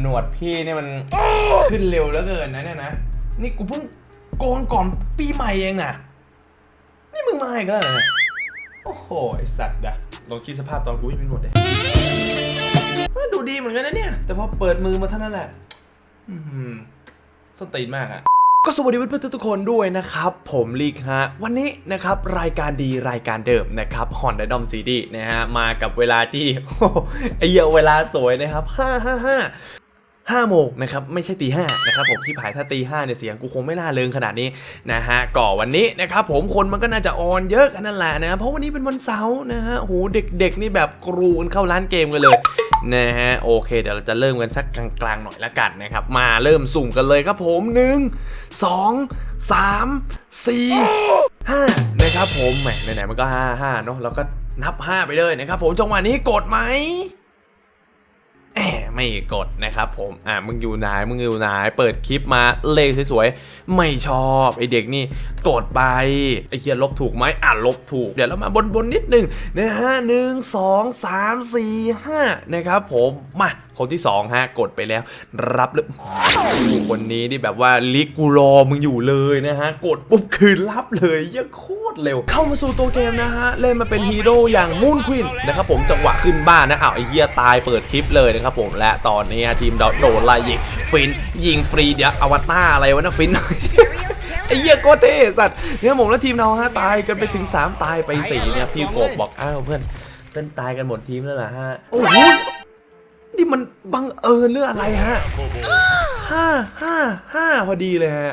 หนวดพี่เนี่ยมันขึ้นเร็วเหลือเกินนะเนี่ยนะ นี่กูเพิ่งโกนก่อนปีใหม่เองน่ะนี่มึงมาอีกแล้วเหรอเนี่ยโอ้โห ไอสัตว์อะลองคิดสภาพตอนกูยังไม่หนวดเลยดูดีเหมือนกันนะเนี่ย แต่พอเปิดมือมาเท่านั้นแหละอืมส้นตีนมากอะ ก็สวัสดีเพื่อนๆทุกคนด้วยนะครับ ผมลีกฮะ วันนี้นะครับรายการดีรายการเดิมนะครับฮอนดดอมซีดีนะฮะ มากับเวลาที่ไอเหี้ยเวลาสวยนะครับห้าห้าห้าห้าโมงนะครับไม่ใช่ตีห้านะครับผมที่ผายถ้าตีห้าเนี่ยเสียงกูคงไม่ล่าเริงขนาดนี้นะฮะก่อวันนี้นะครับผมคนมันก็น่าจะออนเยอะกันนั่นแหละนะเพราะวันนี้เป็นวันเสาร์นะฮะโหเด็กๆนี่แบบกรูกันเข้าร้านเกมกันเลย นะฮะโอเค เดี๋ยวเราจะเริ่มกันสักกลางๆหน่อยละกันนะครับ มาเริ่มสุ่มกันเลยครับผมหนึ่งสองสามสี่ห้านะครับผมแหมไหนๆมันก็ห้าห้าเนาะเราก็นับห้าไปเลยนะครับผมจังหวะนี้กดไหม แหมไม่กดนะครับผม อะมึงอยู่ไหนมึงอยู่ไหนเปิดคลิปมาเลขสวยๆ ไม่ชอบไอเด็กนี่กดไปไอเคียลบถูกไหมอะลบถูก เดี๋ยวเรามาบนบนนิดนึงนะฮะหนึ่งสองสามสี่ห้านะครับผม มา คนที่สองฮะกดไปแล้ว รับเลยคนนี้นี่แบบว่าลิกกูรอมึงอยู่เลยนะฮะ กดปุ๊บคืนรับเลยเยังโคตรเร็ว เข้ามาสู่ตัวเกมนะฮะ เล่นมาเป็นฮีโร่อย่างมูนควินนะครับผมจังหวะขึ้นบ้านนะอ้าวไอ้เหี้ยตายเปิดคลิปเลยนะครับผมและตอนนี้ทีมดอทโดนไล่ยิงฟินยิงฟรีเดี๋ยวอวตารอะไรวะนะฟินไอ้เหี้ยโคตรเท่สัตว์เนี่ยผมและทีมเราฮะตายกันไปถึง 3 ตายไป4เนี่ยพี่กบบอกอ้าวเพื่อนเพื่อนตายกันหมดทีมแล้วล่ะฮะโอ้โห นี่มันบังเอิญหรืออะไรฮะห้าห้าห้าพอดีเลยฮะ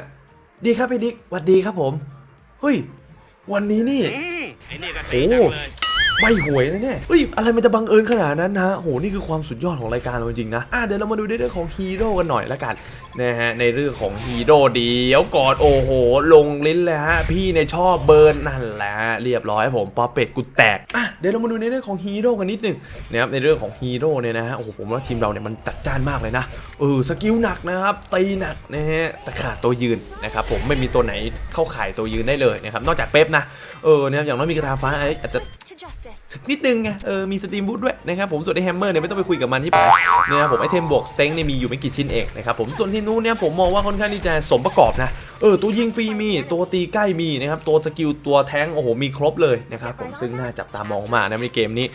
ดีครับพี่ดิ๊กสวัสดีครับผม เฮ้ย วันนี้นี่อืมไอ้นี่ก็ตีจังเลย ไม่หวยนะเนี่ยเฮ้ยอะไรมันจะบังเอิญขนาดนั้นนะโหนี่คือความสุดยอดของรายการเราจริงๆนะอะเดี๋ยวเรามาดูในเรื่องของฮีโร่กันหน่อยละกันนะฮะในเรื่องของฮีโร่เดียวกอนโอ้โห ลงลิ้นเลยฮะพี่เนี่ยชอบเบิร์นนั่นแหละเรียบร้อยผมปอเป็ดกูแตกอะเดี๋ยวเรามาดูในเรื่องของฮีโร่กันนิดหนึงนะครับในเรื่องของฮีโร่เนี่ยนะฮะโอ้โหผมว่าทีมเราเนี่ยมันจัดจ้านมากเลยนะเออสกิลหนักนะครับตีหนักนะฮะแต่ขาดตัวยืนนะครับผมไม่มีตัวไหนเข้าข่ายตัวยืนได้เลยนะครับนอกจากเป๊ปนะเออนะครับอย่างน้อยมีกระทาฟ้าไอ้อาจจะ สักนิดนึงไงเออมีสตรีมบูทด้วยนะครับผมส่วนไอแฮมเมอร์เนี่ยไม่ต้องไปคุยกับมันที่ผายนะครับผมไอเทมบวกสเต็งเนี่ยมีอยู่ไม่กี่ชิ้นเองนะครับผมส่วนที่นู้นเนี่ยผมมองว่าค่อนข้างที่จะสมประกอบนะเออตัวยิงฟรีมีตัวตีใกล้มีนะครับตัวสกิลตัวแทงโอ้โหมีครบเลยนะครับผมซึ่งน่าจับตามองมากนะในเกมนี้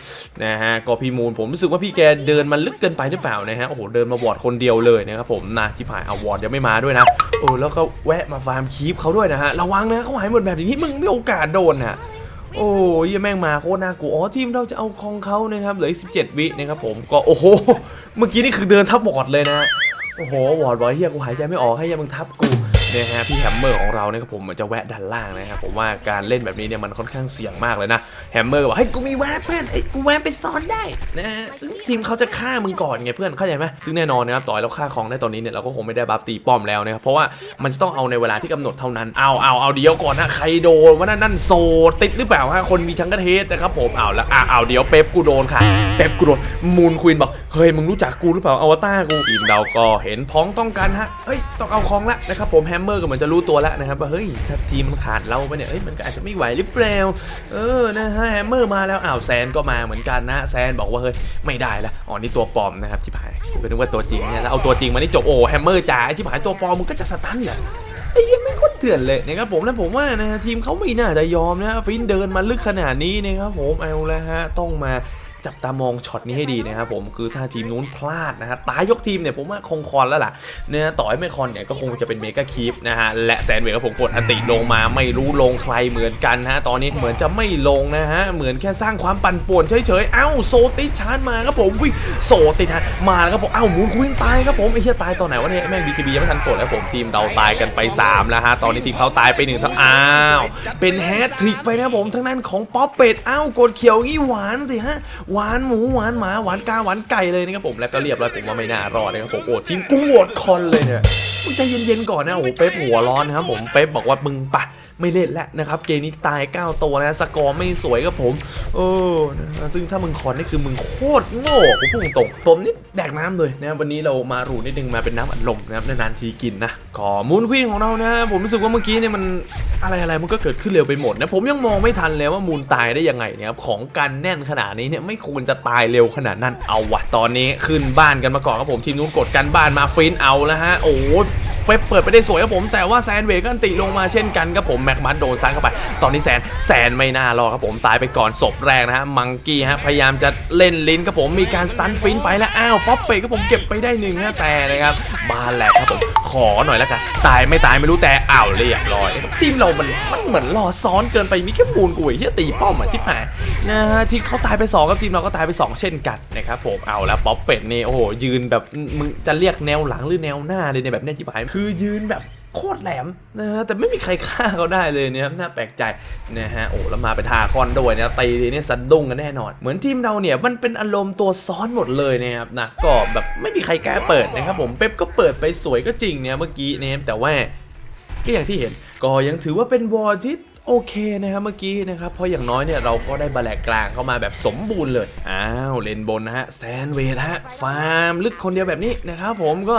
นะฮะก็พี่มูลผมรู้สึกว่าพี่แกเดินมาลึกเกินไปหรือเปล่านะฮะโอ้โหเดินมาวอดคนเดียวเลยนะครับผมนะที่ผ่ายเอาวอร์ดยังไม่มาด้วยนะเออแล้วก็แวะมาฟาร์มคีปเขาด้วยนะฮะระวังนะเขาหายหมดแบบนี้มึงม่โอกาสโดนนะ โอ้ยแม่งมาโคตรน่ากลัวอ๋อทีมเราจะเอาของเขานะครับเหลืออีก17 วินะครับผมก็โอ้โหเมื่อกี้นี่คือเดินทับบอดเลยนะโอ้โหบอดบอยเฮียกูหายใจไม่ออกให้ยังมึงทับกู นี่ยฮะพี่แฮมเมอร์ของเราเนี่ยครับผมจะแวะด้านล่างนะครับผมว่าการเล่นแบบนี้เนี่ยมันค่อนข้างเสี่ยงมากเลยนะแฮมเมอร์บอกให้ยกูมีแวะเพื่อนไอ้ยกูแวะไปซ้อนได้นะฮะซึ่งทีมเขาจะฆ่ามึงก่อนไงเพื่อนเข้าใจไหมซึ่งแน่นอนนะครับต่อให้เราฆ่าของได้ตอนนี้เนี่ยเราก็คงไม่ได้บัฟตีป้อมแล้วนะครับเพราะว่ามันจะต้องเอาในเวลาที่กำหนดเท่านั้นเอาเอาเอาเดี๋ยวก่อนนะใครโดนว่านั่นนั่นโซติดหรือเปล่าฮะคนมีชังกระเทสนะครับผมเอาละอะเอาเดี๋ยวเป๊ปกูโดนค่ะเป๊ปกูโดนมูนควีนบอกเฮ้ยมึงรู้จักกูหรือเปล่าอวตารกูทีมเราก็เห็นพ้องต้องกันฮะเฮ้ยต้องเอาของละนะครับผมแฮมเมอร์ก็เหมือนจะรู้ตัวแล้วนะครับว่าเฮ้ยถ้าทีมมันขาดเราไปเนี่ยเฮ้ยมันก็อาจจะไม่ไหวหรือเปล่าเออนะฮะแฮมเมอร์มาแล้วอ้าวแซนก็มาเหมือนกันนะแซนบอกว่าเฮ้ยไม่ได้ละอ๋อนี่ตัวปลอมนะครับที่ผายก็นึกว่าตัวจริงเนี่ยแล้วเอาตัวจริงมานี่จบโอ้แฮมเมอร์จ๋าที่ผายตัวปลอมมึงก็จะสตันเหรอไอ้ยังไม่โคตรเถื่อนเลยนะครับผมแล้วผมว่านะทีมเขาไม่น่าจะยอมนะฟินเดินมาลึกขนาดนี้นะครับผมเอาล้วฮะต้องมา จับตามองช็อตนี้ให้ดีนะครับผมคือถ้าทีมนู้นพลาดนะฮะตายยกทีมเนี่ยผมว่าคงคอนแล้วล่ะนะฮะต่อให้ไม่คอนเนี่ยก็คงจะเป็นเมกาคีฟนะฮะและแซนเวกับผมกดอันติลงมาไม่รู้ลงใครเหมือนกันฮะตอนนี้เหมือนจะไม่ลงนะฮะเหมือนแค่สร้างความปั่นป่วนเฉยๆเอ้าโซติชาร์จมาครับผมวิ่งโซติชาร์จมาแล้วครับผมเอ้าหมูคุยตายครับผมไอ้เหี้ยตายตอนไหนวะเนี่ยแม่งบีคบียังไม่ทันกดแล้วผมทีมเราตายกันไปสามแล้วฮะตอนนี้ทีมเขาตายไปหนึ่งทั้งอ้าวเป็นแฮตทริกไปนะผมทั้งนั้นของป๊อปเป็ดเอ้ากดเขียวงี้หวานสิฮะหววานหมูหวานหมาหวานกาหวานไก่เลยนะครับผมแล้วก็เรียบร้อยผมว่าไม่น่ารอดนะครับผมโอ้ทีมกูโหวตคอนเลยเนี่ยใจเย็นๆก่อนนะโอ้เป๊ปหัวร้อนนะครับผมเป๊ปบอกว่ามึงปะ ไม่เล่นแล้วนะครับเกมนี้ตาย 9 ตัวนะสกอร์ไม่สวยครับผมเออนะซึ่งถ้ามึงคอนนี่คือมึงโคตรโง่ผมพูดตรงผมนี่แดกน้ำเลยนะวันนี้เรามารูนิดนึงมาเป็นน้ำอัดลมนะครับนานๆทีกินนะขอมูลควีนของเรานะผมรู้สึกว่าเมื่อกี้เนี่ยมันอะไรอะไรมันก็เกิดขึ้นเร็วไปหมดนะผมยังมองไม่ทันเลยว่ามูลตายได้ยังไงเนี่ยครับของกันแน่นขนาดนี้เนี่ยไม่ควรจะตายเร็วขนาดนั้นเอาวะตอนนี้ขึ้นบ้านกันมาก่อนครับผมทีมนู้นกดกันบ้านมาฟินเอาแล้วฮะโอ้ เป๊ปเปิดไปได้สวยครับผม แต่ว่าแซนเวก็อันติลงมาเช่นกันครับผมแม็กมันโดนซันเข้าไป ตอนนี้แซนแซนไม่น่ารอดครับผมตายไปก่อนศพแรกนะฮะมังกี้ฮะพยายามจะเล่นลิ้นครับผมมีการสตันฟินไปแล้วอ้าวป๊อปเปครับผมเก็บไปได้หนึ่งฮะแต่นะครับบานแหลกครับผมขอหน่อยแล้วกันตายไม่ตายไม่รู้แต่อ้าวเรียบร้อยทีมเรามันมันเหมือนรอซ้อนเกินไปมีแค่มูลกุยที่ตีป้อมอะที่ผ่านนะฮะที่เขาตายไปสองครับทีมเราก็ตายไปสองเช่นกันนะครับผมเอาแล้วป๊อปเป็ดนี่โอ้โหยืนแบบมึงจะเรียกแนวหลังหรือแนวหน้าเลยเนี่ยแบบเนี้ยที่ผ่านคือยืนแบบโคตรแหลมนะฮะแต่ไม่มีใครฆ่าเขาได้เลยเนี่ยครับน่าแปลกใจนะฮะโอ้แล้วมาเป็นทาคอนด้วยนะตีทีนี้สะดุ้งกันแน่นอน เหมือนทีมเราเนี่ยมันเป็นอารมณ์ตัวซ้อนหมดเลยนะครับนะก็แบบไม่มีใครกล้าเปิดนะครับผมเป๊ปก็เปิดไปสวยก็จริงเนี่ยเมื่อกี้เนี่ยแต่ว่าก็อย่างที่เห็นก็ยังถือว่าเป็นวอร์ที่ โอเคนะครับเมื่อกี้นะครับเพราะอย่างน้อยเนี่ยเราก็ได้บาแลกกลางเข้ามาแบบสมบูรณ์เลย อ้าวเลนบนนะฮะแซนเวทฮะฟาร์มลึกคนเดียวแบบนี้นะครับผมก็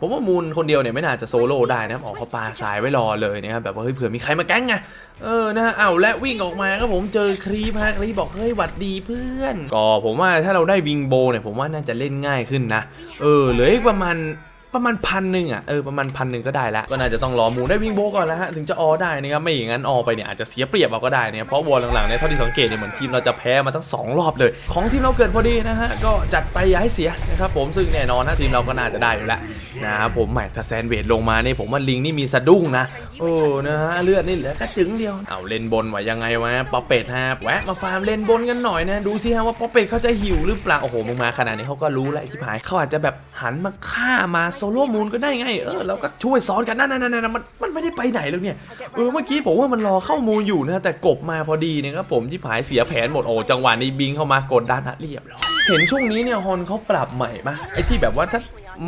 ผมว่ามูลคนเดียวเนี่ยไม่น่าจะโซโล่ได้นะครับออกเขาปลาสายไว้รอเลยนะครับแบบว่าเฮ้ยเผื่อมีใครมาแก๊งไงเออนะฮะเอาและวิ่งออกมาครับผมเจอครีพฮะครีบอกเฮ้ยหวัดดีเพื่อนก็ผมว่าถ้าเราได้วิงโบเนี่ยผมว่าน่าจะเล่นง่ายขึ้นนะเออเหลืออีกประมาณ ประมาณพันหนึ่งอะเออประมาณพันหนึ่งก็ได้แล้วก็น่าจะต้องรอหมูได้วิ่งโบก่อนแล้วฮะถึงจะออได้นะครับไม่อย่างนั้นออไปเนี่ยอาจจะเสียเปรียบเอาก็ได้เนี่ยเพราะวอลหลังๆเนี่ยเท่าที่สังเกตเนี่ยเหมือนทีมเราจะแพ้มาทั้ง 2 รอบเลย ของทีมเราเกิดพอดีนะฮะก็จัดไปอย่าให้เสียนะครับผมซึ่งแน่นอนนะทีมเราก็น่าจะได้อยู่แล้วนะครับผมแหมถ้าแซนเวดลงมาเนี่ยผมว่าลิงนี่มีสะดุ้งนะโอ้นะฮะเลือดนี่เหลือกระจึงเดียวเอาเล่นบนไว้ยังไงวะป๊อปเป็ดฮะแวะมาฟาร์มเล่นบนกันหน่อยนะดูสิฮะว่าป๊อปเป็ดเขาจะหิวหรือเปล่าโอ้โหมึงมาขนาดนี้เขาก็รู้แล้วที่ผายเขาอาจจะแบบหันมาฆ่ามาโซโล่มูนก็ได้ไง เออแล้วก็ช่วยซ้อนกันนั่นนั่นนั่นมันมันไม่ได้ไปไหนแล้วเนี่ยเออเมื่อกี้ผมว่ามันรอเข้ามูลอยู่นะแต่กบมาพอดีเนี่ยครับผมที่ผายเสียแผนหมดโอ้จังหวะนี้บิงเข้ามากดดันนะเรียบร้อยเห็นช่วงนี้เนี่ยฮอนเขาปรับใหม่ปะไอ้ที่แบบว่าถ้า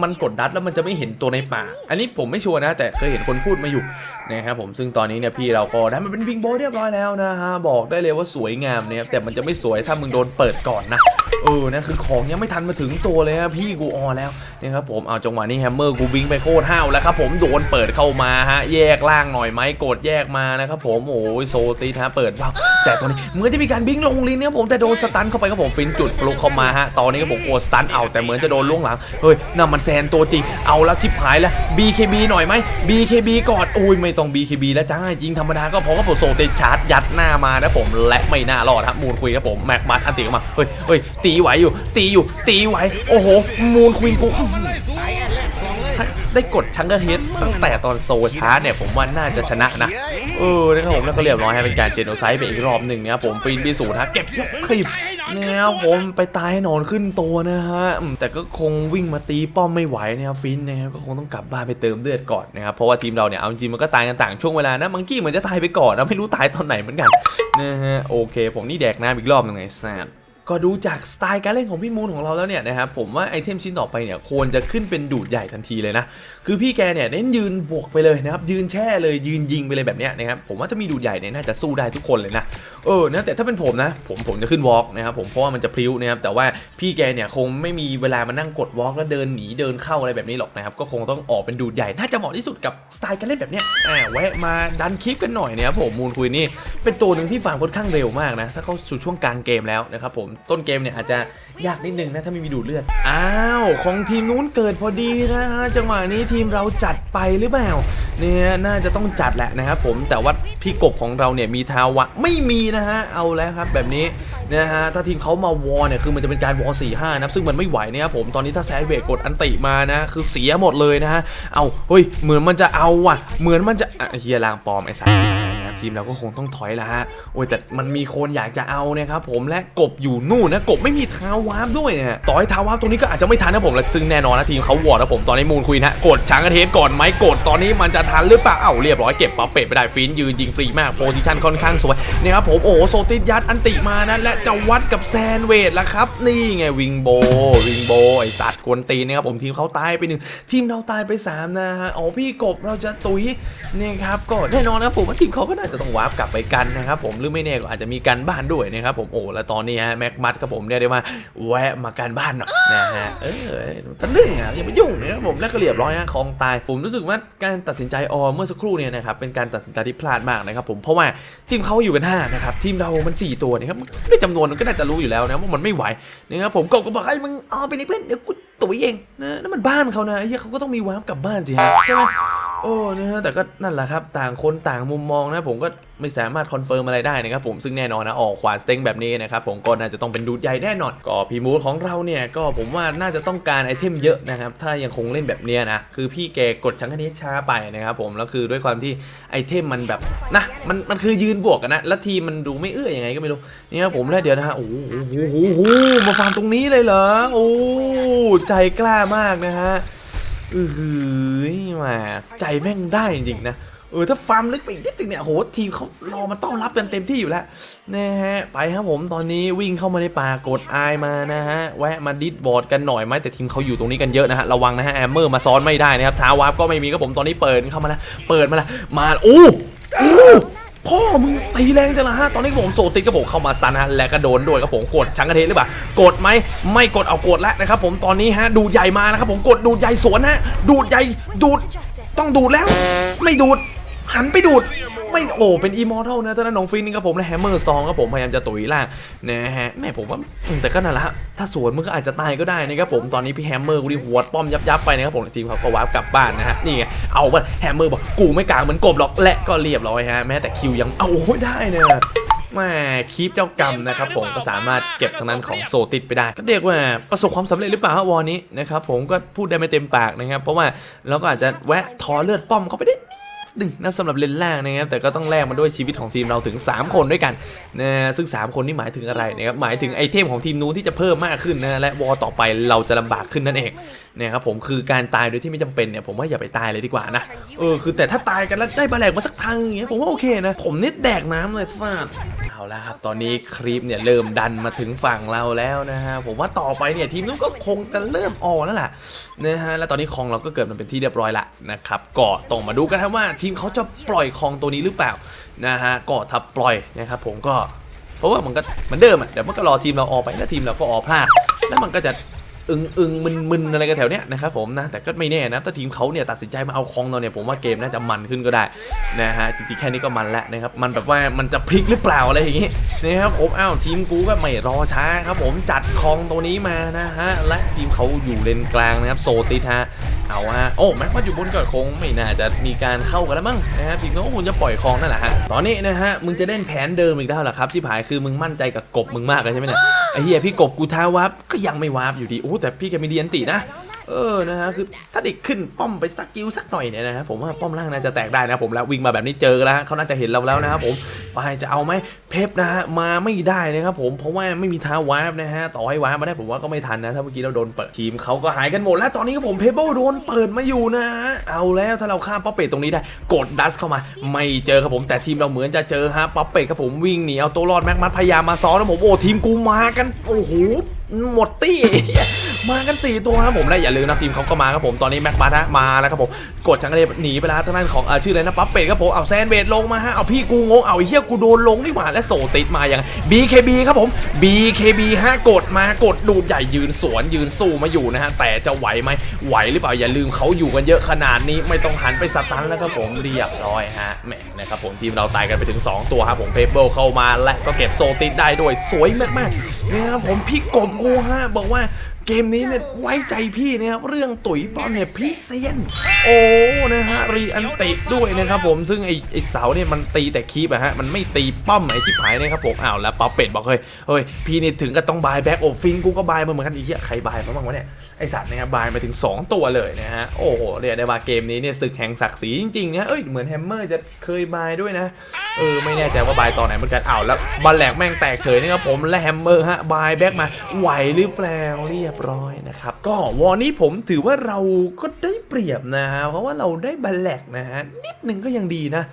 มันกดดัดแล้วมันจะไม่เห็นตัวในป่า อันนี้ผมไม่ชัวร์นะ แต่เคยเห็นคนพูดมาอยู่นะครับผมซึ่งตอนนี้เนี่ยพี่เราก็ได้มันเป็นวิงโบเรียบร้อยแล้วนะฮะบอกได้เลยว่าสวยงามเนี่ยแต่มันจะไม่สวยถ้ามึงโดนเปิดก่อนนะเออนะคือของยังไม่ทันมาถึงตัวเลยนะพี่กูออแล้วนะครับผมเอาจังหวะนี้แฮมเมอร์กูบิงไปโคตรห้าวแล้วครับผมโดนเปิดเข้ามาฮะแยกล่างหน่อยไหมกดแยกมานะครับผมโอ้ยโซตีฮะเปิดว้าวแต่ตอนนี้เหมือนจะมีการบิงลงลินเนี่ยผมแต่โดนสตันเข้าไปครับผมฟินจุดปลุกเข้ามาฮะตอนนี้ก็ผมกดสตันเอาแต่เหมือนจะโดนล่วงหลังเฮ้ยนั่นมันแซนตัวจริงเอาแล้วชิบหายแล้ว BKB หน่อยไหม BKB กอนโอ้ยไม่ต้อง BKB แล้วจ้ายิงธรรมดาก็พอครับผมโซเตชาร์จยัดหน้ามานะผมและไม่น่ารอดครับมูลคุยครับผมแม็กมัดอันติออกมาเฮ้ยเฮ้ยตีไหวอยู่ ตีอยู่ ตีไหว โอ้โห มูลคุยกูได้กดชังเกอร์เฮดตั้งแต่ตอนโซชาร์เนี่ย ผมว่าน่าจะชนะนะ เออนะครับผมแล้วก็เรียบร้อยให้เป็นการเจโนไซด์ไปอีกรอบหนึ่งนะครับผมฟินปีศูนย์ฮะเก็บยกคลิปนะครับผมไปตายให้นอนขึ้นตัวนะฮะแต่ก็คงวิ่งมาตีป้อมไม่ไหวนะครับฟินนะครับก็คงต้องกลับบ้านไปเติมเลือดก่อนนะครับเพราะว่าทีมเราเนี่ยเอาจริงมันก็ตายกันต่างช่วงเวลานะมังกี้เหมือนจะตายไปก่อนนะไม่รู้ตายตอนไหนเหมือนกันนะฮะโอเค ผมนี่แดกน้ำอีกรอบหนึ่งไงแซม ก็ดูจากสไตล์การเล่นของพี่มูนของเราแล้วเนี่ยนะครับผมว่าไอเทมชิ้นต่อไปเนี่ยควรจะขึ้นเป็นดูดใหญ่ทันทีเลยนะ คือพี่แกเนี่ยเน้นยืนบวกไปเลยนะครับยืนแช่เลยยืนยิงไปเลยแบบเนี้ยนะครับผมว่าถ้ามีดูดใหญ่เนี่ยน่าจะสู้ได้ทุกคนเลยนะเออนะแต่ถ้าเป็นผมนะผมผมจะขึ้นวอล์กนะครับผมเพราะว่ามันจะพลิ้วนะครับแต่ว่าพี่แกเนี่ยคงไม่มีเวลามานั่งกดวอล์กแล้วเดินหนีเดินเข้าอะไรแบบนี้หรอกนะครับก็คงต้องออกเป็นดูดใหญ่น่าจะเหมาะที่สุดกับสไตล์การเล่นแบบเนี้ยอ่าแวะมาดันคลิปกันหน่อยนะครับผมมูนคุยนี่เป็นตัวหนึ่งที่ฟาร์มค่อนข้างเร็วมากนะถ้าเข้าสู่ช่วงกลางเกมแล้วนะครับผมต้นเกมเนี่ยอาจจะยากนิดนึงนะถ้าไม่มีดูดเลือด อ้าว ของทีมนู้นเกิดพอดีนะฮะจังหวะนี้ทีมเราจัดไปหรือเปล่าเนี่ยน่าจะต้องจัดแหละนะครับผมแต่ว่าพี่กบของเราเนี่ยมีทาวะไม่มีนะฮะเอาแล้วครับแบบนี้นะฮะถ้าทีมเขามาวอเนี่ยคือมันจะเป็นการวอสี่ห้านะซึ่งมันไม่ไหวนะครับผมตอนนี้ถ้าแซดเวกกดอันติมานะคือเสียหมดเลยนะฮะเอาเฮ้ยเหมือนมันจะเอาว่ะ เหมือนมันจะเฮียลางปลอมไอ้สัส ทีมเราก็คงต้องถอยละฮะ โอ้ยแต่มันมีคนอยากจะเอานะครับผมและกบอยู่นู่นนะกบไม่มีเท้าวาร์ปด้วยนะฮะต่อให้เท้าวาร์ปตรงนี้ก็อาจจะไม่ทันนะผมและซึ่งแน่นอนนะทีมเขาวอร์นะผมตอนนี้มูลคุยนะกดช้างกระเทสก่อนไหมกดตอนนี้มันจะทันหรือเปล่าเอ้าเรียบร้อยเก็บปั๊บเป็ดไปได้ฟินยืนยิงฟรีมากโพซิชันค่อนข้างสวยนะครับผมโอ้โหโซติยัดอันติมานะและจะวัดกับแซนเวดละครับ นี่ไงวิงโบวิงโบไอสัตว์กวนตีนนะครับผมทีมเขาตายไปหนึ่งทีมเราตายไปสามนะฮะโอ๋อพี่กบเราจะตุยนี่ครับก็แน่นอนนะผมว่าทีมเขาก็น่าจจะต้องวาร์ปกลับไปกันนะครับผมหรือไม่แน่ก็อาจจะมีการบ้านด้วยนะครับผมโอ้แล้วตอนนี้ฮะแม็กมัดครับผมเรียได้ว่าแวะมาการบ้านหน่อยนะฮะเออทะลึ่งอะอย่าไปยุ่งนะครับผมแล้วก็เรียบร้อยฮะคองตาย ผมรู้สึกว่าการตัดสินใจออมเมื่อสักครู่เนี่ยนะครับเป็นการตัดสินใจที่พลาดมากนะครับผมเพราะว่าทีมเขาอยู่กันห้านะครับทีมเรามันสี่ตัวนะครับด้วยจำนวนมันก็น่าจะรู้อยู่แล้วนะว่ามันไม่ไหวนะครับผมก็ก็บอกให้มึงเอาไปเลยเพื่อนเดี๋ยวกู ตุ๋ยเองนะนั่นมันบ้านเขานะไอ้เหี้ยเขาก็ต้องมีวาร์ปกลับบ้านสิฮะใช่ไหมโอ้นะฮะแต่ก็นั่นแหละครับ ต่างคนต่างมุมมองนะ ผมก็ ไม่สามารถคอนเฟิร์มอะไรได้นะครับผมซึ่งแน่นอนนะออกขวานสเต็งแบบนี้นะครับผมก็น่าจะต้องเป็นดูดใหญ่แน่นอน ก็พีมูดของเราเนี่ยก็ผมว่าน่าจะต้องการไอเทมเยอะนะครับถ้ายังคงเล่นแบบเนี้ยนะคือพี่แกกดชังคนี้ช้าไปนะครับผมแล้วคือด้วยความที่ไอเทมมันแบบนะมันมันคือยืนบวกกันนะแล้วทีมมันดูไม่เอื้อยังไงก็ไม่รู้นี่ครับผมแล้วเดี๋ยวนะฮะโอ้โหโอ้โหโอ้โหมาฟาร์มตรงนี้เลยเหรอโอ้ใจกล้ามากนะฮะอือหือมาใจแม่งได้จริงๆนะ เออถ้าฟาร์มลึกไปอีกนิดนึงเนี่ยโหทีมเขารอมาต้อนรับกันเต็มที่อยู่แล้วนะฮะไปครับผมตอนนี้วิ่งเข้ามาในป่ากดอายมานะฮะแวะมาดิสบอร์ดกันหน่อยไหมแต่ทีมเขาอยู่ตรงนี้กันเยอะนะฮะระวังนะฮะแอมเมอร์มาซ้อนไม่ได้นะครับท้าวาร์ปก็ไม่มีครับผมตอนนี้เปิดเข้ามาแล้วเปิดมาแล้วมาโอ้โอ้พ่อมึงตีแรงจังละฮะตอนนี้ผมโซติดกระผมเข้ามาสตันฮะแล้วก็โดนด้วยครับผมกดชังกระเทหรือเปล่ากดไหมไม่กดเอากดแล้วนะครับผมตอนนี้ฮะดูดใหญ่มานะครับผมกดดูดใหญ่สวนฮะดูดใหญ่ดูดต้องดูดแล้ว ไม่ดูด หันไปดูดไม่โอ้เป็นอีมอร์ทัลนะท่านั้นน้องฟินนี่ครับผมและแฮมเมอร์สตองครับผมพยายามจะตุ๋ยล่างนะฮะแม่ผมว่าแต่ก็นั่นแหละถ้าสวนมันก็อาจจะตายก็ได้นะครับผมตอนนี้พี่แฮมเมอร์กูนี่หัวดป้อมยับยับไปนะครับผมทีมเขาก็วาร์ปกลับบ้านนะฮะนี่ไงเอาไปแฮมเมอร์บอกกูไม่กลางเหมือนกบหรอกและก็เรียบร้อยฮะแม้แต่คิวยังเอาได้เนี่ยแม่คีปเจ้ากรรมนะครับผมก็สามารถเก็บทางนั้นของโซติดไปได้ ก็เรียกว่าประสบความสำเร็จหรือเปล่าวอนี้นะครับผมก็พูดได้ไม่เต็มปากนะครับเพราะว่าเราก็อาจจะแวะทอเลือดป้อมเขาไปได้ หนึ่งนะสำหรับเลนล่างนะครับ แต่ก็ต้องแลกมาด้วยชีวิตของทีมเราถึง 3 คนด้วยกันนะซึ่ง 3 คนนี่หมายถึงอะไรนะครับหมายถึงไอเทมของทีมนู้นที่จะเพิ่มมากขึ้นนะและวอลต่อไปเราจะลำบากขึ้นนั่นเอง เนะครับผมคือการตายโดยที่ไม่จำเป็นเนี่ยผมว่าอย่าไปตายเลยดีกว่านะเออคือแต่ถ้าตายกันแล้วได้บาแหลกมาสักทางอย่างเงี้ยผมว่าโอเคนะ ผมนิดแดกน้ำเลยฟาดเอาละครับตอนนี้คลิปเนี่ยเริ่มดันมาถึงฝั่งเราแล้วนะฮะผมว่าต่อไปเนี่ยทีมนู้นก็คงจะเริ่มออกแล้วล่ะนะฮะแล้วตอนนี้คองเราก็เกิดมันเป็นที่เรียบร้อยละนะครับก็ต้องมาดูกันว่าทีมเขาจะปล่อยคองตัวนี้หรือเปล่านะฮะก็ถ้าปล่อยนะครับผมก็เพราะว่ามันก็เหมือนเดิมอะเดี๋ยวมันก็รอทีมเราออกไปแล้วทีมเราก็ออกพลาดแล้วมันก็จะ อึงอึงมึนมึนอะไรกันแถวเนี้ยนะครับผมนะแต่ก็ไม่แน่นะถ้าทีมเขาเนี่ยตัดสินใจมาเอาคองเราเนี่ยผมว่าเกมน่าจะมันขึ้นก็ได้นะฮะจริงๆแค่นี้ก็มันแล้วนะครับมันแบบว่ามันจะพลิกหรือเปล่าอะไรอย่างงี้นะครับผมอ้าวทีมกูก็ไม่รอช้าครับผมจัดคองตัวนี้มานะฮะและทีมเขาอยู่เลนกลางนะครับโซติสฮะเอาฮะโอ้แม็กมาอยู่บนกิดคงไม่น่าจะมีการเข้ากันแล้วมั้งนะฮะทีมเขาคงจะปล่อยคองนั่นแหละฮะตอนนี้นะฮะมึงจะเล่นแผนเดิมอีกแล้วเหรอครับที่ผายคือมึงมั่นใจกับกบมึงมากเลยใช่ไหมเนี่ย ไอ้เหี้ยพี่กบกูท้าวับก็ยังไม่วับอยู่ดีโอ้แต่พี่แกมีเดียนตินะ เออนะฮะคือถ้าเด็กขึ้นป้อมไปสกิลสักหน่อยเนี่ยนะฮะผมว่าป้อมล่างน่าจะแตกได้นะผมแล้ววิ่งมาแบบนี้เจอแล้วฮะเขาน่าจะเห็นเราแล้วนะครับผมไปจะเอาไหมเพปนะฮะมาไม่ได้นะครับผมเพราะว่าไม่มีท้าวาร์ปนะฮะต่อให้วาร์ปมาได้ผมว่าก็ไม่ทันนะถ้าเมื่อกี้เราโดนเปิดทีมเขาก็หายกันหมดแล้วตอนนี้ก็ผมเพเบิลโดนเปิดมาอยู่นะฮะเอาแล้วถ้าเราข้ามป๊อปเป็ดตรงนี้ได้กดดัสเข้ามา ไม่เจอครับผมแต่ทีมเราเหมือนจะเจอฮะป๊อปเป็ดครับผมวิ่งหนีเอาตัวรอดแม็กมัดพยายามมาซ้อนนะผมโอ้ทีมกูมากันโอ้โห หมดตี้มากัน 4 ตัวครับผมและอย่าลืมนะทีมเขาก็มาครับผมตอนนี้แม็กมาฮะมาแล้วครับผมกดชังเลหนีไปแล้วทางด้านของอชื่ออะไรนะปั๊บเป็ดครับผมเอาแซนเบดลงมาฮะเอาพี่กูงงเอาเหี้ยกูโดนลงนี่หว่าและโซติดมาอย่าง BKB ครับผม BKB ฮะกดมากดดูดใหญ่ยืนสวนยืนสู้มาอยู่นะฮะแต่จะไหวไหมไหวหรือเปล่าอย่าลืมเขาอยู่กันเยอะขนาดนี้ไม่ต้องหันไปสตันแล้วครับผมเรียบร้อยฮะแหมนะครับผมทีมเราตายกันไปถึง 2 ตัวครับผมเพเบิลเข้ามาและก็เก็บโซติดได้ด้วยสวยมากๆนะครับผมพี่กบกูฮะบอกว่าเกมนี้เนี่ยไว้ใจพี่นะครับเรื่องตุ๋ยป้อมเนี่ยพี่เซียน โอ้นะฮะรีอันติด้วยนะครับผมซึ่งไอ้ไอ้เสาเนี่ยมันตีแต่คีบอะฮะมันไม่ตีป้อมไอ้ที่ผายนะครับผมอ้าวแล้วป๊อปเป็ดบอกเฮ้ยเฮ้ยพี่นี่ถึงก็ต้องบายแบ็กโอฟินกูก็บายมาเหมือนกันอีกเหี้ยใครบายมาบ้างวะเนี่ย ไอสัตว์นะครับบายมาถึง 2 ตัวเลยนะฮะ โอ้โหเรียกได้ว่าเกมนี้เนี่ยศึกแห่งศักดิ์ศรีจริงๆนะเอ้ยเหมือนแฮมเมอร์จะเคยบายด้วยนะ เออ ไม่แน่ใจว่าบายตอนไหนเหมือนกันอ้าวแล้วบอลแหลกแม่งแตกเฉยนะครับผมและแฮมเมอร์ฮะบายแบ็กมาไหวหรือเปล่าเรียบร้อยนะครับ ก็วอนี้ผมถือว่าเราก็ได้เปรียบนะฮะเพราะว่าเราได้บัลแลกนะฮะนิดนึงก็ยังดีนะ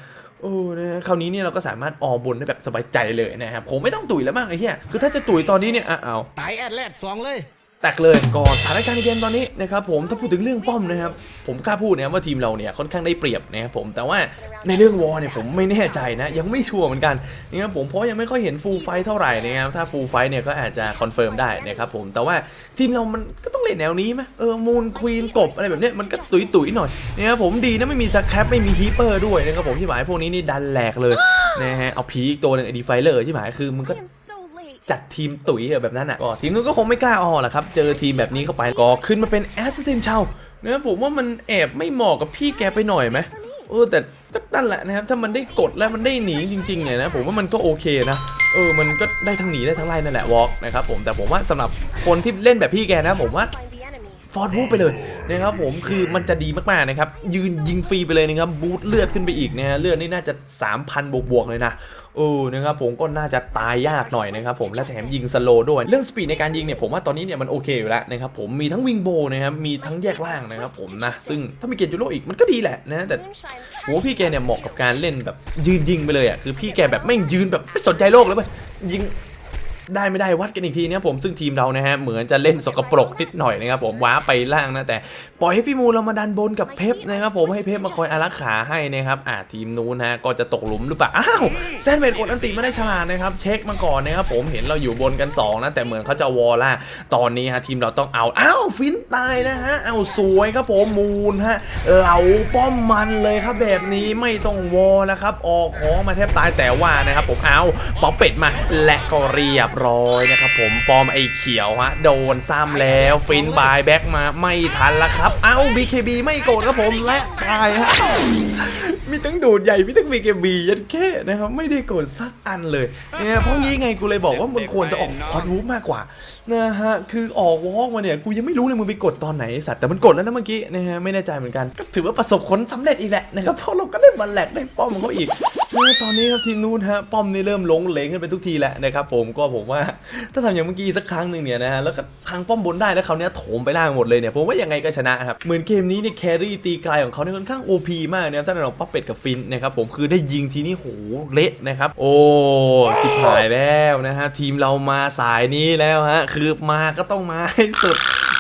โอ้นะฮะคราวนี้เนี่ยเราก็สามารถออบนได้แบบสบายใจเลยนะครับผมไม่ต้องตุ๋ยแล้วมั้งไอ้เหี้ยคือถ้าจะตุ๋ยตอนนี้เนี่ยอะเอาตายแอดแลดสองเลย แตกเลยก่อนสถานการณ์เกมตอนนี้นะครับผมถ้าพูดถึงเรื่องป้อมนะครับผมกล้าพูดนะครับว่าทีมเราเนี่ยค่อนข้างได้เปรียบนะครับผมแต่ว่าในเรื่องวอลเนี่ยผมไม่แน่ใจนะยังไม่ชัวร์เหมือนกันนะครับผมเพราะยังไม่ค่อยเห็นฟูลไฟเท่าไหร่นะครับถ้าฟูลไฟเนี่ยก็อาจจะคอนเฟิร์มได้นะครับผมแต่ว่าทีมเรามันก็ต้องเล่นแนวนี้ไหมเออมูนควีนกบอะไรแบบเนี้ยมันก็ตุยตุยๆหน่อยนะครับผมดีนะไม่มีสแครปไม่มีฮีเปอร์ด้วยนะครับผมที่หมายพวกนี้นี่ดันแหลกเลยนะฮะเอาพีอีกตัวหนึ่งไอดีไฟเลอร์ที่หมายคือมึงก็ จัดทีมตุ๋ยแบบนั้นอะก็ทีมนู้นก็คงไม่กล้าออกแหละครับ เจอทีมแบบนี้เข้าไปก็ขึ้นมาเป็นแอสซินเชานะผมว่ามันแอบไม่เหมาะกับพี่แกไปหน่อยไหมเออแต่นั่นแหละนะครับถ้ามันได้กดแล้วมันได้หนีจริงๆเนี่ยนะผมว่ามันก็โอเคนะเออมันก็ได้ทั้งหนีได้ทั้งไล่นั่นแหละวอล์กนะครับผมแต่ผมว่าสำหรับคนที่เล่นแบบพี่แกนะผมว่า ฟอร์ดวูฟไปเลยนะครับผมคือมันจะดีมากๆนะครับยืนยิงฟรีไปเลยนะครับบูทเลือดขึ้นไปอีกนะฮะเลือดนี่น่าจะ 3,000 บวกๆเลยนะเออนะครับผมก็น่าจะตายยากหน่อยนะครับผมและแถมยิงสโลด้วย เรื่องสปีดในการยิงเนี่ยผมว่าตอนนี้เนี่ยมันโอเคอยู่แล้วนะครับผมมีทั้งวิงโบนะครับมีทั้งแยกล่างนะครับผมนะซึ่งถ้ามีเกนจูโร่อีกมันก็ดีแหละนะแต่ Moonshine's โหพี่แกเนี่ยเหมาะกับการเล่นแบบยืนยิงไปเลยอะคือพี่แกแบบไม่ยืนแบบไม่สนใจโลกเลยเว้ยยิง ได้ไม่ได้วัดกันอีกทีนะผมซึ่งทีมเรานะฮะเหมือนจะเล่นสกปรกนิดหน่อยนะครับผมว้าไปล่างนะแต่ปล่อยให้พี่มูเรามาดันบนกับเพปนะครับผมให้เพปมาคอยอารักขาให้นะครับอ่าทีมนู้นนะก็จะตกหลุมหรือเปล่าอ้าวแซนเวดกดอันติไม่ได้ฉลาดนะครับเช็คมาก่อนนะครับผมเห็นเราอยู่บนกันสองนะแต่เหมือนเขาจะวอลล่าตอนนี้ฮะทีมเราต้องเอาอ้าวฟินตายนะฮะเอาสวยครับผมมูนฮะเหลาป้อมมันเลยครับแบบนี้ไม่ต้องวอลแล้วครับออกของมาแทบตายแต่ว่านะครับผมเอาป๊อปเป็ดมาและก็เรียบร้อยนะครับผมปอมไอเขียวฮะโดนซ้ำแล้วฟินบายแบ็กมาไม่ทันล้วครับ เอ้า BKB ไม่โกรธครับผมและตายฮะมีทั้งดูดใหญ่มีทั้ง BKB ยันแค่นะครับไม่ได้โกรธสักอันเลยเนี่ยเพราะงี้ไงกูเลยบอกว่ามันควรจะออกคอนวูฟมากกว่านะฮะคือออกวอล์กมาเนี่ยกูยังไม่รู้เลยมึงไปกดตอนไหนสัตว์แต่มันกดแล้วนะเมื่อกี้นะฮะไม่แน่ใจเหมือนกันก็ถือว่าประสบผลสำเร็จอีกแหละนะครับเพราะเราก็ได้มาแหลกได้ป้อมเขาอีกเออตอนนี้ครับทีมนู้นฮะป้อมนี่เริ่มหลงเหลงกันไปทุกทีแหล้วนะครับผมก็ผมว่าถ้าทำอย่างเมื่อกี้สักครั้งหนึ่งเนี่ยนะฮะแล้วก็ทางป้อมบนได้แล้วเขาวเนี้ยโถมไปล่างหมดเลยเนี่ยผมว่ายังไงก็ชนะครับเหมือนเกมนี้เนี่ยแครี่ตีไกลของเขาเนี่ยค่อนข้าง OP มากนะครับถ้าเราปั๊บเป็ดกับฟินนะครับผมคือได้ยิงทีนี้โหเละนะครับโอ้จิบหายแล้วนะฮะทีมเรามาสายนี้แล้วฮะคือมาก็ต้องมาให้สุด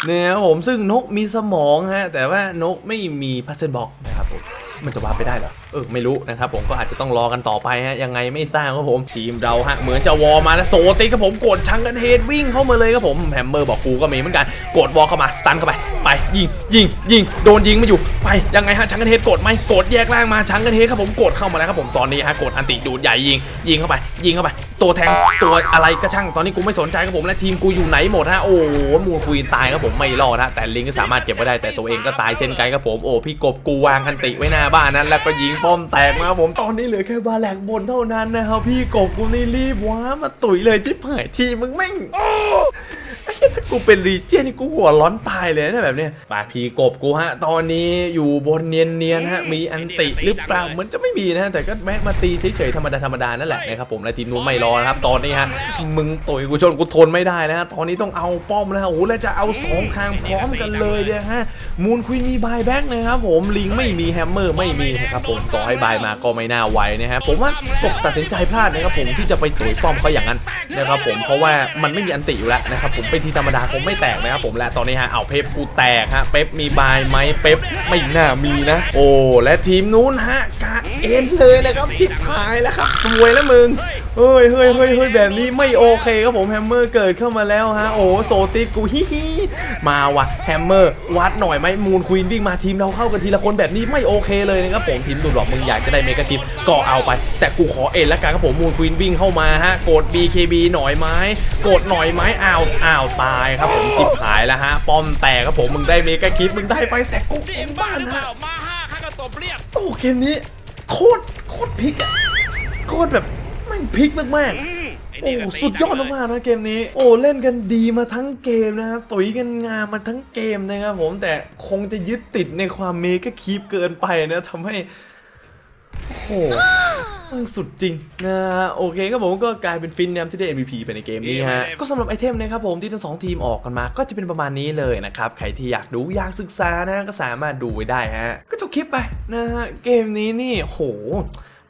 นะครับผมซึ่งนกมีสมองฮะแต่ว่านกไม่มีพัซเซิลบ็อกนะครับผมมันจะวาร์ปไปได้เหรอ ออไม่รู้นะครับผมก็อาจจะต้องรอกันต่อไปฮะยังไงไม่ทราบครับผมทีมเราฮะเหมือนจะวอลมาแล้วโซติครับผมกดชังกันเฮดวิ่งเข้ามาเลยครับผมแฮมเมอร์บอกกูก็มีเหมือนกันกดวอลเข้ามาสตันเข้าไปไปยิงยิงยิงโดนยิงมาอยู่ไปยังไงฮะชังกันเฮดกดไหมกดแยกล่างมาชังกันเฮดครับผมกดเข้ามาแล้วครับผมตอนนี้ฮะกดอันติดูดใหญ่ยิงยิงเข้าไปยิงเข้าไป ตัวแทงตัวอะไรก็ช่างตอนนี้กูไม่สนใจครับผมและทีมกูอยู่ไหนหมดฮะโอ้หมูลควีนตายครับผมไม่รอดฮะแต่ลิงก็สามารถเก็บไว้ได้แต่ตัวเองก็ตายเช่นกันครับผมโอ้พี่กบกูวางคันติไว้หน้าบ้านนั้นแล้วก็ยิงป้อมแตกมาผมตอนนี้เหลือแค่บาแหลกบนเท่านั้นนะครับพี่กบกูนี่รีบว้ามาตุ๋ยเลยจิ๊บหายทีมึงแม่ง ไอ้เหี้ยถ้ากูเป็นรีเจียนนี่กูหัวร้อนตายเลยนะแบบเนี้ยปากพีกบกูฮะ ตอนนี้อยู่บนเนียนๆฮะ มีอันติหรือเปล่าเหมือนจะไม่มีนะแต่ก็แม็กมาตีเฉยๆธรรมดาธรรมดานั่นแหละนะครับผมและทีมนู้นไม่รอนะครับตอนนี้ฮะมึงต่อยกูชนกูทนไม่ได้แล้วฮะตอนนี้ต้องเอาป้อมแล้วฮะโอ้โหแล้วจะเอาสองคางพร้อมกันเลยเนี่ยฮะมูนควีนมีบายแบ็กนะครับผมลิงไม่มีแฮมเมอร์ไม่มีนะครับผมต่อให้บายมาก็ไม่น่าไหวนะครับผมว่ากบตัดสินใจพลาดนะครับผมที่จะไปตุ๋ยป้อมเขาอย่างนั้นนะครับผมเพราะว่ามันไม่มีอันติอยู่แล้วนะครับผมเป็นทีธรรมดาคงไม่แตกนะครับผมและตอนนี้ฮะเอาเป๊ปกูแตกฮะเป๊ปมีบายไหมเป๊ปไม่น่ามีนะ โอ้และทีมนู้นฮะกาเอ็นเลยนะครับทิพายแล้วครับสวยแล้วมึง เฮ้ยเฮ้ยเฮ้ยเฮ้ยแบบนี้ไม่โอเคครับผมแฮมเมอร์เกิดเข้ามาแล้วฮะโอ้โซติดกูฮิฮิมาว่ะแฮมเมอร์วัดหน่อยไหมมูนควีนวิ่งมาทีมเราเข้ากันทีละคนแบบนี้ไม่โอเคเลยนะครับผมทีมดูดบอกมึงอยากจะได้เมกาทิปก็เอาไป แต่กูขอเอ็นแล้วกันครับผมมูนควีนวิ่งเข้ามาฮะกด BKB หน่อยไหมกดหน่อยไหมอ้าวอ้าวตายครับผมจิบหายแล้วฮะป้อมแตกครับผมมึงได้เมกาคิปมึงได้ไปแต่กูนี่เอ็เอ็นมบ้าบ้านหรือเปฮะล่ามาห้าข้าก็ตบเรียบโอ้เกมนี้โคตรโคตรพลิกอะโคตรแบบแม่งพลิกมากๆอืมไอ้โอ้นี่ก็ตีสุดยอดจังเลยมากๆนะเกมนี้ โอ้เล่นกันดีมาทั้งเกมนะครับตุ๋ยกันงามมาทั้งเกมนะครับผมแต่คงจะยึดติดในความเมกะคีปเกินไปนะทำให้โอ้โหมันสุดจริงนะฮะโอเคครับผมก็กลายเป็นฟินแนมที่ได้ MVP ไปในเกมนี้ฮะ ก็สำหรับไอเทมนะครับผมที่ทั้งสองทีมออกกันมา ก็จะเป็นประมาณนี้เลยนะครับ ใครที่อยากดูอยากศึกษานะก็สามารถดูไว้ได้ฮะ ก็จบคลิปไปนะฮะ เกมนี้นี่โห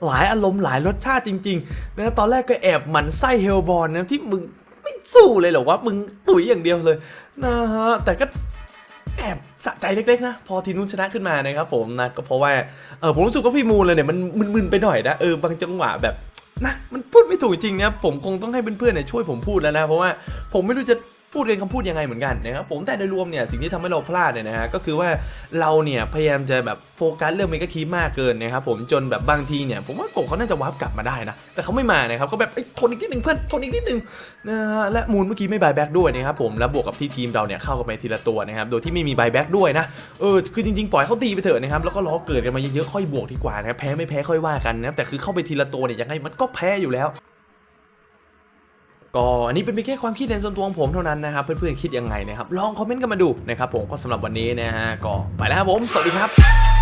หลายอารมณ์หลายรสชาติจริงๆนะตอนแรกก็แอบหมันไส้เฮลบอลนะที่มึงไม่สู้เลยเหรอวะมึงตุ๋ยอย่างเดียวเลยนะฮะแต่ก็แอบสะใจเล็กๆนะ พอทีมนู้นชนะขึ้นมานะครับผมนะก็เพราะว่าเออผมรู้สึกว่าพี่มูลเลยเนี่ยมันมึนๆไปหน่อยนะเออบางจังหวะแบบนะมันพูดไม่ถูกจริงนะผมคงต้องให้เพื่อนๆเนี่ยช่วยผมพูดแล้วนะ เพราะว่าผมไม่รู้จะ พูดเรียนคำพูดยังไงเหมือนกันนะครับผมแต่โดยรวมเนี่ยสิ่งที่ทำให้เราพลาดเนี่ยนะฮะก็คือว่าเราเนี่ยพยายามจะแบบโฟกัสเรื่องเมกะคีมากเกินนะครับผมจนแบบบางทีเนี่ยผมว่าโกเขาน่าจะวาร์ปกลับมาได้นะแต่เขาไม่มานะครับก็แบบเอ้ทนอีกนิดหนึ่งเพื่อนทนอีกนิดหนึ่งนะฮะและมูลเมื่อกี้ไม่บายแบ็กด้วยนะครับผมแล้วบวกกับที่ทีมเราเนี่ยเข้ากันไปทีละตัวนะครับโดยที่ไม่มีบายแบ็กด้วยนะเออคือจริงๆปล่อยเขาตีไปเถอะนะครับแล้วก็ล้อเกิดกันมาเยอะๆค่อยบวกดีกว่านะแพ้ไม่แพ้ค่อยว่ากันนะแต่คือเข้าไปทีละตัวเนี่ยยังไงมันก็แพ้อยู่แล้ว ก็อันนี้เป็นเพียงแค่ความคิดเห็นส่วนตัวของผมเท่านั้นนะครับ เพื่อนๆคิดยังไงนะครับ ลองคอมเมนต์กันมาดูนะครับผมก็สำหรับวันนี้นะฮะก็ไปแล้วครับผม สวัสดีครับ